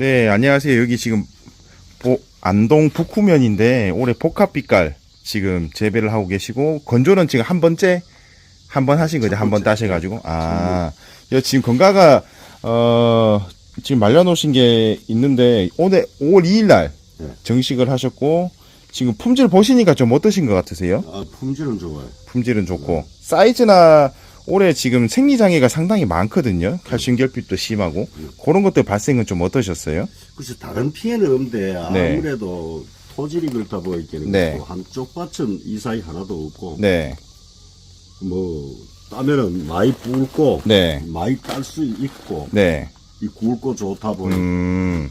네, 안녕하세요. 여기 지금 보- 안동 북후면인데 올해 복합빛깔 지금 재배를 하고 계시고 건조는 지금 한 번째 한 번 하신 거죠? 한 번 따셔가지고 아, 여 지금 건가가 어 지금 말려놓으신 게 있는데 오늘 5월 2일 날 네. 정식을 하셨고 지금 품질 보시니까 좀 어떠신 것 같으세요? 아, 품질은 좋아요. 품질은 좋고 사이즈나 올해 지금 생리 장애가 상당히 많거든요. 칼슘 결핍도 심하고 그런 것들 발생은 좀 어떠셨어요? 글쎄, 다른 피해는 없는데, 네. 아무래도 토질이 그렇다 보니까, 네. 한쪽 밭은 이사이 하나도 없고, 네, 뭐, 따면은 많이 붉고, 네, 많이 딸 수 있고, 네. 이 굵고 좋다 보니, 음,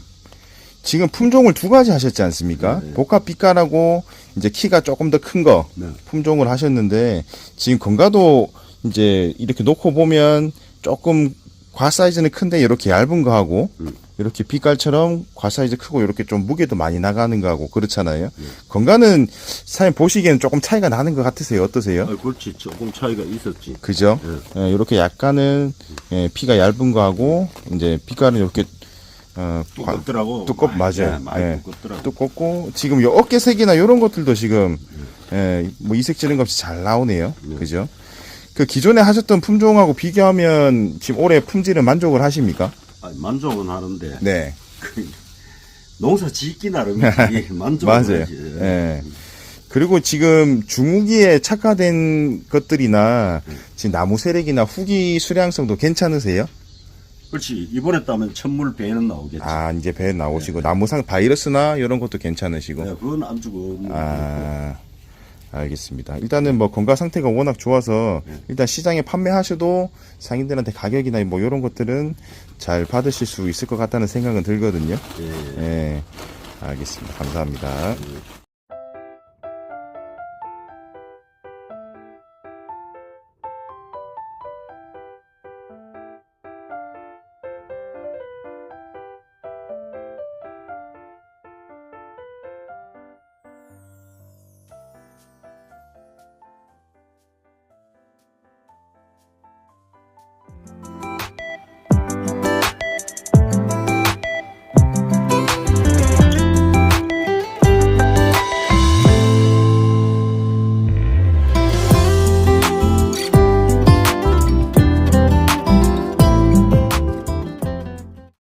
지금 품종을 두 가지 하셨지 않습니까? 네. 복합 빛깔하고 이제 키가 조금 더 큰 거 네. 품종을 하셨는데 지금 건가도 이제 이렇게 놓고 보면 조금 과 사이즈는 큰데 이렇게 얇은 거 하고 음. 이렇게 빛깔처럼 과 사이즈 크고 이렇게 좀 무게도 많이 나가는 거 하고 그렇잖아요. 네. 건가는 사장님 보시기에는 조금 차이가 나는 것 같으세요? 어떠세요? 아, 그렇지. 조금 차이가 있었지. 그죠? 예, 이렇게 약간은 예, 피가 얇은 거 하고 이제 빛깔은 이렇게 어, 과- 두껍더라고. 두껍 맞아요. 네, 많이 예. 두껍더라고. 두껍고 지금 요 어깨 색이나 이런 것들도 지금 예, 뭐 이색 지는 거 없이 잘 나오네요. 그죠? 그 기존에 하셨던 품종하고 비교하면 지금 올해 품질은 만족을 하십니까? 아, 만족은 하는데, 네. 그, 농사 짓기 나름이지. 만족은 맞아요. 하지. 예. 그리고 지금 중후기에 착화된 것들이나 지금 나무 세력이나 후기 수량성도 괜찮으세요? 그렇지. 이번에 따면 천물 배는 나오겠지. 아, 이제 배 나오시고 나무상 바이러스나 이런 것도 괜찮으시고. 네, 그건 안 주고. 뭐 아, 알겠습니다. 일단은 뭐 건강 상태가 워낙 좋아서 일단 시장에 판매하셔도 상인들한테 가격이나 뭐 이런 것들은 잘 받으실 수 있을 것 같다는 생각은 들거든요. 예. 예. 알겠습니다. 감사합니다.